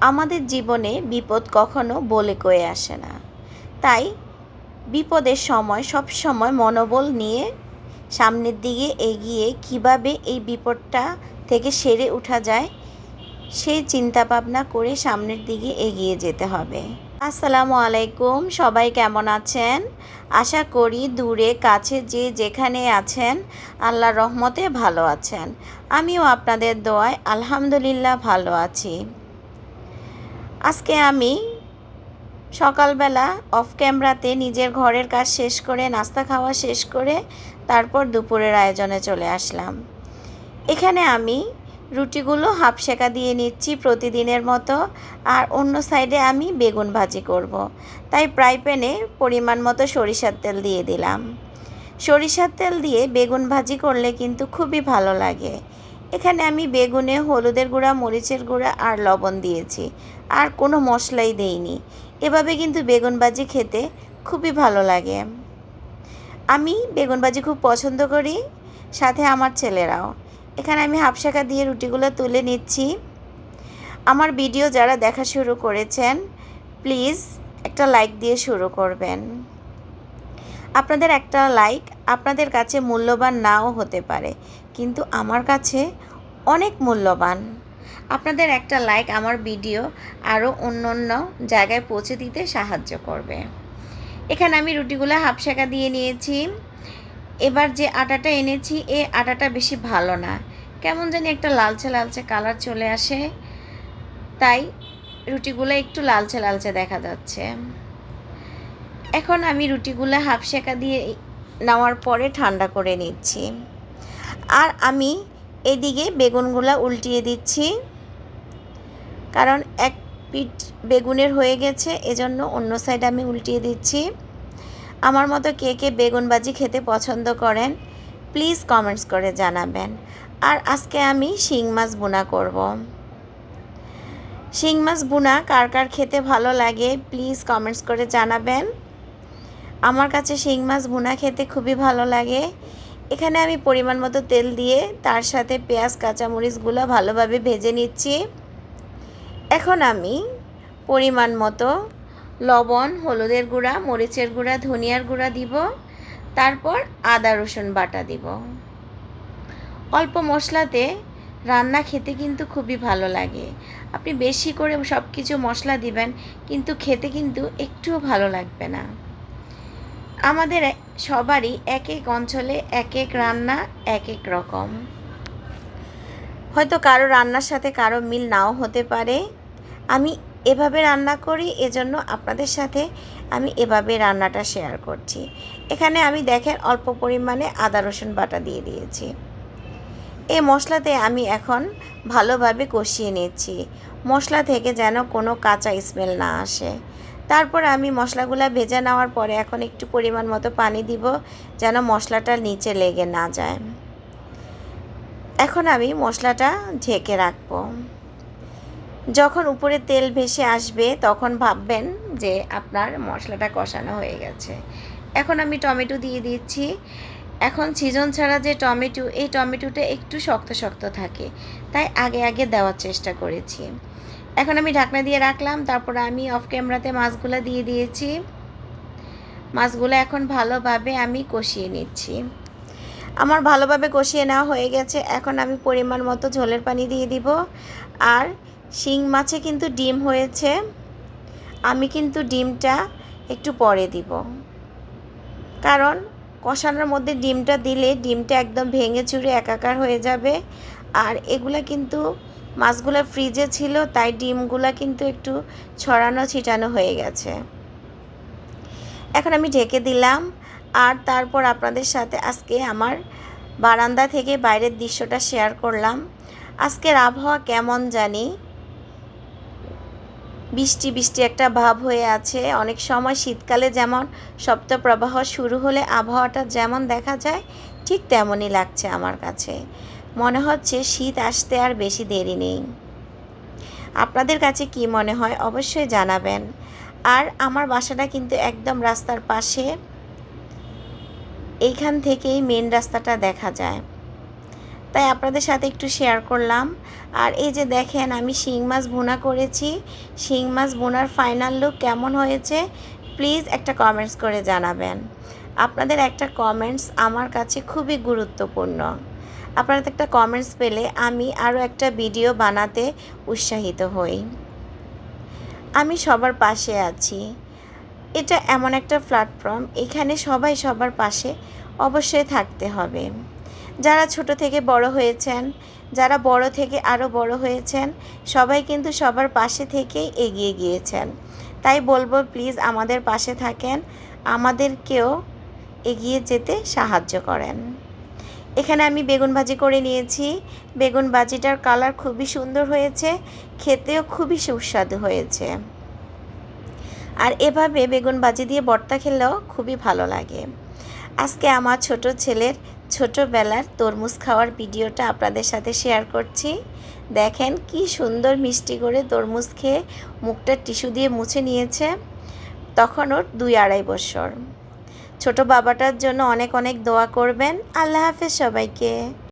আমাদের জীবনে বিপদ কখনো বলে কয়ে আসে না। তাই বিপদের সময় সব সময় মনোবল নিয়ে সামনের দিকে এগিয়ে কীভাবে এই বিপদটা থেকে সেরে ওঠা যায় সেই চিন্তা ভাবনা করে সামনের দিকে এগিয়ে যেতে হবে। আসসালামু আলাইকুম, সবাই কেমন আছেন? আশা করি দূরে, কাছে, যে যেখানে আছেন আল্লাহ রহমতে ভালো আছেন। আমিও আপনাদের দোয়ায় আলহামদুলিল্লাহ ভালো আছি। আজকে আমি সকালবেলা অফ ক্যামেরাতে নিজের ঘরের কাজ শেষ করে, নাস্তা খাওয়া শেষ করে তারপর দুপুরের আয়োজনে চলে আসলাম। এখানে আমি রুটিগুলো হাফ শেকা দিয়ে নিচ্ছি প্রতিদিনের মতো আর অন্য সাইডে আমি বেগুন ভাজি করব। তাই ফ্রাই প্যানে পরিমাণ মতো সরিষার তেল দিয়ে দিলাম। সরিষার তেল দিয়ে বেগুন ভাজি করলে কিন্তু খুবই ভালো লাগে। এখানে আমি বেগুনে, হলুদের গুঁড়া, মরিচের গুঁড়া আর লবণ দিয়েছি। আর কোনো মশলাই দেইনি। এভাবে কিন্তু বেগুন ভাজি খেতে খুবই ভালো লাগে। আমি বেগুন ভাজি খুব পছন্দ করি, সাথে আমার ছেলেরাও। এখানে আমি হাফ শাখা দিয়ে রুটিগুলো তুলে নিচ্ছি। আমার ভিডিও যারা দেখা শুরু করেছেন, প্লিজ একটা লাইক দিয়ে শুরু করবেন। আপনাদের একটা লাইক আপনাদের কাছে মূল্যবান নাও হতে পারে, কিন্তু আমার কাছে অনেক মূল্যবান। আপনাদের একটা লাইক আমার ভিডিও আরও অন্য অন্য জায়গায় পৌঁছে দিতে সাহায্য করবে। এখানে আমি রুটিগুলো হাফ শাখা দিয়ে নিয়েছি। এবার যে আটাটা এনেছি, এ আটাটা বেশি ভালো না। কেমন জানি একটা লালচে লালচে কালার চলে আসে। তাই রুটিগুলো একটু লালচে লালচে দেখা যাচ্ছে। এখন আমি রুটিগুলো হাফ শেখা দিয়ে নেওয়ার পরে ঠান্ডা করে নিচ্ছি। আর আমি এদিকে বেগুনগুলো উল্টিয়ে দিচ্ছি। কারণ এক পিঠ বেগুনের হয়ে গেছে, এজন্য অন্য সাইড আমি উল্টিয়ে দিচ্ছি। আমার মতো কে কে বেগুন ভাজি খেতে পছন্দ করেন প্লিজ কমেন্টস করে জানাবেন। আর আজকে আমি শিং মাছ বোনা করব। শিং মাছ বোনা কার কার খেতে ভালো লাগে প্লিজ কমেন্টস করে জানাবেন। আমার কাছে শিং মাছ বোনা খেতে খুবই ভালো লাগে। এখানে আমি পরিমাণ মতো তেল দিয়ে তার সাথে পেঁয়াজ, কাঁচামরিচগুলো ভালোভাবে ভেজে নিচ্ছি। এখন আমি পরিমাণ মতো লবণ, হলুদের গুঁড়া, মরিচের গুঁড়া, ধনিয়ার গুঁড়া দিব। তারপর আদা, রসুন বাটা দিব। অল্প মশলাতে রান্না খেতে কিন্তু খুবই ভালো লাগে। আপনি বেশি করে সব কিছু মশলা দিবেন, কিন্তু খেতে কিন্তু একটুও ভালো লাগবে না। আমাদের সবারই এক এক অঞ্চলে এক এক রান্না এক এক রকম। হয়তো কারও রান্নার সাথে কারও মিল নাও হতে পারে। আমি এভাবে রান্না করি, এজন্য আপনাদের সাথে আমি এভাবে রান্নাটা শেয়ার করছি। এখানে আমি দেখেন অল্প পরিমাণে আদা, রসুন বাটা দিয়ে দিয়েছি। এই মশলাতে আমি এখন ভালোভাবে কষিয়ে নিচ্ছি। মশলা থেকে যেন কোনো কাঁচা স্মেল না আসে। তারপর আমি মশলাগুলো ভেজে নেওয়ার পরে এখন একটু পরিমাণ মতো পানি দিব, যেন মশলাটা নিচে লেগে না যায়। এখন আমি মশলাটা ঢেকে রাখব। যখন উপরে তেল ভেসে আসবে, তখন ভাববেন যে আপনার মশলাটা কষানো হয়ে গেছে। এখন আমি টমেটো দিয়ে দিচ্ছি। এখন সিজন ছাড়া যে টমেটো, এই টমেটোটা একটু শক্ত শক্ত থাকে, তাই আগে আগে দেওয়ার চেষ্টা করেছি। এখন আমি ঢাকনা দিয়ে রাখলাম, তারপর আমি অফ ক্যামেরাতে মাছগুলো দিয়ে দিয়েছি। মাছগুলো এখন ভালোভাবে আমি কষিয়ে নিচ্ছি। আমার ভালোভাবে কষিয়ে নেওয়া হয়ে গেছে, এখন আমি পরিমাণ মতো ঝোলের পানি দিয়ে দিব। আর শিং মাছে কিন্তু ডিম হয়েছে, আমি কিন্তু ডিমটা একটু পরে দিব। কারণ কষানোর মধ্যে ডিমটা দিলে ডিমটা একদম ভেঙে চুরে একাকার হয়ে যাবে, আর এগুলা কিন্তু মাছগুলো ফ্রিজে ছিল, তাই ডিমগুলো কিন্তু একটু ছড়ানো ছিটানো হয়ে গেছে। এখন আমি ঢেকে দিলাম, আর তারপর আপনাদের সাথে আজকে আমার বারান্দা থেকে বাইরের দৃশ্যটা শেয়ার করলাম। আজকের আবহাওয়া কেমন জানি? বৃষ্টি বৃষ্টি একটা ভাব হয়ে আছে। অনেক সময় শীতকালে যেমন সপ্তপ্রবাহ শুরু হলে আবহাওয়াটা যেমন দেখা যায়, ঠিক তেমনই লাগছে আমার কাছে। মনে হচ্ছে শীত আসতে আর বেশি দেরি নেই। আপনাদের কাছে কি মনে হয় অবশ্যই জানাবেন। আর আমার বাসাটা কিন্তু একদম রাস্তার পাশে। এইখান থেকেই মেন রাস্তাটা দেখা যায়। তাই আপনাদের সাথে একটু শেয়ার করলাম। আর এই যে দেখেন, আমি শিং মাছ ভুনা করেছি। শিং মাছ ভুনার ফাইনাল লুক কেমন হয়েছে? প্লিজ একটা কমেন্টস করে জানাবেন। আপনাদের একটা কমেন্টস আমার কাছে খুবই গুরুত্বপূর্ণ। আপনাদের একটা কমেন্টস পেলে আমি আরও একটা ভিডিও বানাতে উৎসাহিত হই। আমি সবার পাশে আছি। এটা এমন একটা প্ল্যাটফর্ম এখানে সবাই সবার পাশে অবশ্যই থাকতে হবে। যারা ছোট থেকে বড় হয়েছেন, যারা বড় থেকে আরও বড় হয়েছেন, সবাই কিন্তু সবার পাশে থেকেই এগিয়ে গিয়েছেন। তাই বলব প্লিজ আমাদের পাশে থাকেন। আমাদেরকেও এগিয়ে যেতে সাহায্য করেন। এখানে আমি বেগুন ভাজি করে নিয়েছি। বেগুন ভাজিটার কালার খুবই সুন্দর হয়েছে, খেতেও খুবই সুস্বাদু হয়েছে। আর এভাবে বেগুন ভাজি দিয়ে ভর্তা খেলেও খুবই ভালো লাগে। আজকে আমার ছোট ছেলের ছোটোবেলার তরমুজ খাওয়ার ভিডিওটা আপনাদের সাথে শেয়ার করছি। দেখেন কি সুন্দর মিষ্টি করে তরমুজ খেয়ে মুখটা টিস্যু দিয়ে মুছে নিয়েছে। তখন ওর দুই আড়াই বছর। ছোট বাবাটার জন্য অনেক অনেক দোয়া করবেন। আল্লাহ হাফেজ সবাইকে।